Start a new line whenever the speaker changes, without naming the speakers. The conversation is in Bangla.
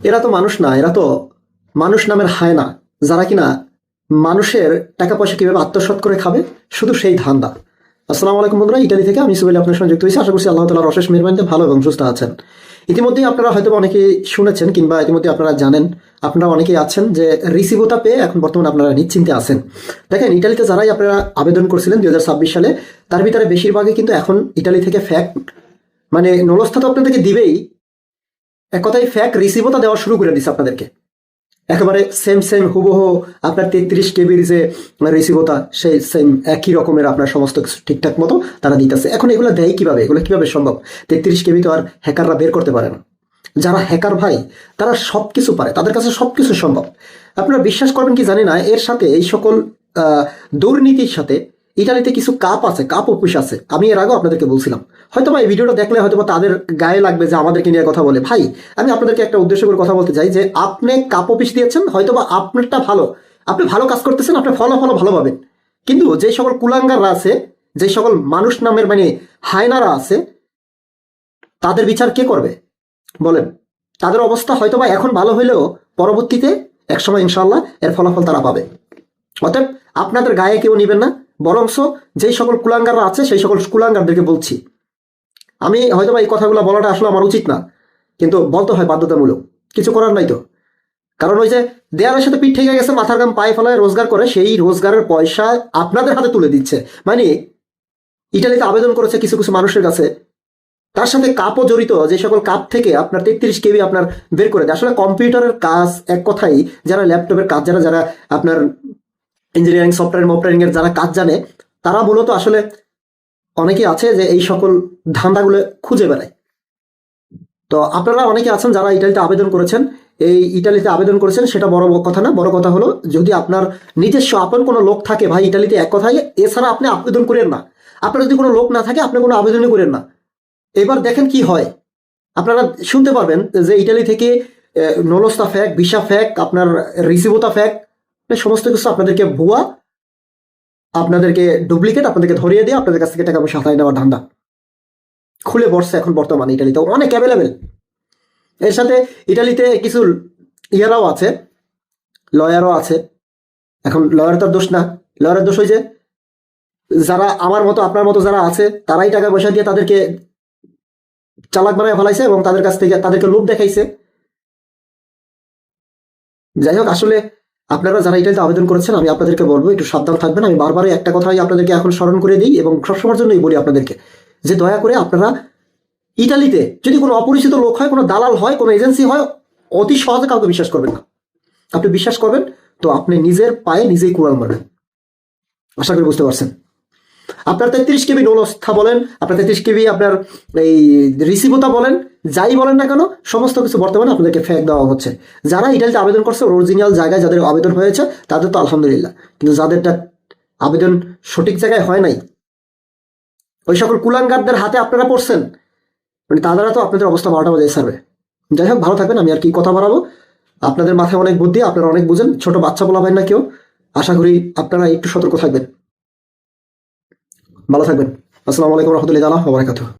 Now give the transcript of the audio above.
এরা তো মানুষ না, এরা তো মানুষ নামের হায় না, যারা কিনা মানুষের টাকা পয়সা কীভাবে আত্মসাৎ করে খাবে, শুধু সেই ধান্দা। আসসালামু আলাইকুম বন্ধুরা ইটালি থেকে আমি সুবেল আপনার সঙ্গে যুক্ত হয়েছি। আশা করছি আল্লাহ তালার অশেষ মেহরবানিতে ভালো এবং সুস্থ আছেন। ইতিমধ্যেই আপনারা হয়তো অনেকেই শুনেছেন কিংবা ইতিমধ্যে আপনারা জানেন, আপনারা অনেকেই আছেন যে রিসিভোটা পেয়ে এখন বর্তমানে আপনারা নিশ্চিন্তে আছেন। দেখেন ইটালিতে যারাই আপনারা আবেদন করছিলেন দুই হাজার ছাব্বিশ সালে, তার ভিতরে বেশিরভাগই কিন্তু এখন ইটালি থেকে ফ্যাক্ট মানে নলস্থা তো আপনাদেরকে দিবেই এক কথায় ফ্যাক রিসিভও দেওয়া শুরু করে দিছে আপনাদেরকে। একেবারে সেম সেম হুবহু আপনার তেত্রিশ কেবির যে রিসিভতা সেই সেম একই রকমের আপনার সমস্ত কিছু ঠিকঠাক মতো তারা দিতেছে। এখন এগুলো দেয় কীভাবে? এগুলো কীভাবে সম্ভব? তেত্রিশ কেবি তো আর হ্যাকাররা বের করতে পারে না। যারা হ্যাকার ভাই, তারা সব কিছু পারে। তাদের কাছে সব কিছু সম্ভব। আপনারা বিশ্বাস করবেন কি জানি না, এর সাথে এই সকল দুর্নীতির সাথে ইটালিতে কিছু কাপ আছে কাপ অফিস আছে। আমি এর আগেও আপনাদেরকে বলছিলাম। হয়তো এই ভিডিওটা দেখলে হয়তো তাদের গায়ে লাগবে যে আমাদেরকে নিয়ে কথা বলে। ভাই, আমি আপনাদেরকে একটা উদ্দেশ্য করে কথা বলতে চাই যে আপনি কাপ অফিস দিয়েছেন হয়তো বা আপনারটা ভালো। আপনি ভালো কাজ করতেছেন, আপনি ফলাফল ভালো পাবেন। কিন্তু যে সকল কুলাঙ্গাররা আছে, যে সকল মানুষ নামের মানে হায়নারা আছে, তাদের বিচার কে করবে? বলেন। তাদের অবস্থা হয়তো বা এখন ভালো হলেও পরবর্তীতে একসময় ইনশাল্লাহ এর ফলাফল তারা পাবে। অতএব আপনাদের গায়ে কেউ নেবেন না। বরংস যেই সকল কুলাঙ্গাররা আছে, সেই সকল কুলাঙ্গারদেরকে বলছি। আমি হয়তো এই কথাগুলো বলাটা আসলে আমার উচিত না, কিন্তু বলতে হয় বাধ্যতামূলক। কিছু করার নাই তো। কারণ ওই যে দেয়ালের সাথে পিঠ ঠেকে গেছে, মাথার গাম পায়ে ফেলায় রোজগার করে, সেই রোজগারের পয়সা আপনাদের হাতে তুলে দিচ্ছে। মানে ইটালিতে আবেদন করেছে কিছু কিছু মানুষের কাছে। তার সাথে কাপও জড়িত, যে সকল কাপ থেকে আপনার তেত্রিশ কেবি আপনার বের করে দেয়। আসলে কম্পিউটারের কাজ এক কথাই, যারা ল্যাপটপের কাজ, যারা যারা আপনার ইঞ্জিনিয়ারিং সফটওয়্যার মফটওয়্যারিং এর যারা কাজ জানে, তারা মূলত আসলে অনেকে আছে যে এই সকল ধান্দাগুলো খুঁজে বেড়ায়। তো আপনারা অনেকে আছেন যারা ইটালিতে আবেদন করেছেন। এই ইটালিতে আবেদন করেছেন, সেটা বড় কথা না, বড় কথা হলো যদি আপনার নিজস্ব আপন কোনো লোক থাকে, ভাই ইটালিতে এক কথায়, এছাড়া আপনি আবেদন করেন না। আপনার যদি কোনো লোক না থাকে, আপনি কোনো আবেদনই করেন না। এবার দেখেন কি হয়। আপনারা শুনতে পারবেন যে ইটালি থেকে নলস্তা ফ্যাক ভিসা ফ্যাক আপনার রিসিভোতা ফ্যাক সমস্ত কিছু আপনাদেরকে ভুয়া, আপনাদেরকে ডুপ্লিকেট আপনাদেরকে ধরিয়ে দিয়ে আপনাদের কাছ থেকে টাকা পয়সা হাতায় নেওয়ার ধান্দা। খুলে বসছে এখন বর্তমানে ইটালিতে, অনেক অ্যাভেলেবেল এর সাথে ইটালিতে কিছু ইয়ারাও আছে, লয়ারও আছে। এখন লয়ার তার দোষ না, লয়ারের দোষ হয়েছে যারা আমার মতো, আপনার মতো যারা আছে, তারাই টাকা পয়সা দিয়ে তাদেরকে চালাক বানায় ফেলাইছে এবং তাদের কাছ থেকে, তাদেরকে লোভ দেখাইছে। যাই হোক, আসলে আপনারা যারা ইটালিতে আবেদন করেছেন, আমি আপনাদেরকে বলব, একটু সাবধান থাকবেন। আমি বারবার একটা কথাই আপনাদেরকে এখন স্মরণ করে দিই এবং সবসময়ের জন্যই বলি আপনাদেরকে যে দয়া করে আপনারা ইটালিতে যদি কোনো অপরিচিত লোক হয়, কোনো দালাল হয়, কোনো এজেন্সি হয়, অতি সহজে কাউকে বিশ্বাস করবেন না। আপনি বিশ্বাস করবেন, তো আপনি নিজের পায়ে নিজেই কুড়াল মারবেন। আশা করি বুঝতে পারছেন। আপনার তেত্রিশ কেবি নলস্থা বলেন, আপনার তেত্রিশ কেবি আপনার এই রিসিভতা বলেন যাই বলেন না কেন, সমস্ত কিছু বর্তমানে আপনাদেরকে ফেক দেওয়া হচ্ছে। যারা ইটালিতে আবেদন করছে অরিজিনাল জায়গায় যাদের আবেদন হয়েছে, তাদের তো আলহামদুলিল্লাহ। কিন্তু যাদেরটা আবেদন সঠিক জায়গায় হয় নাই, ওই সকল কুলাঙ্গারদের হাতে আপনারা পড়ছেন মানে তারা তো আপনাদের অবস্থা বারোটা বাজে সারবে যাই হোক, ভালো থাকবেন, আমি আর কি কথা বাড়াবো। আপনাদের মাথায় অনেক বুদ্ধি, আপনারা অনেক বুঝেন, ছোট বাচ্চা বলা হয় না কেউ। আশা করি আপনারা একটু সতর্ক থাকবেন। ভালো থাকবেন। আসসালামু আলাইকুম রহমতুল্লাহ বারাকাতুহ।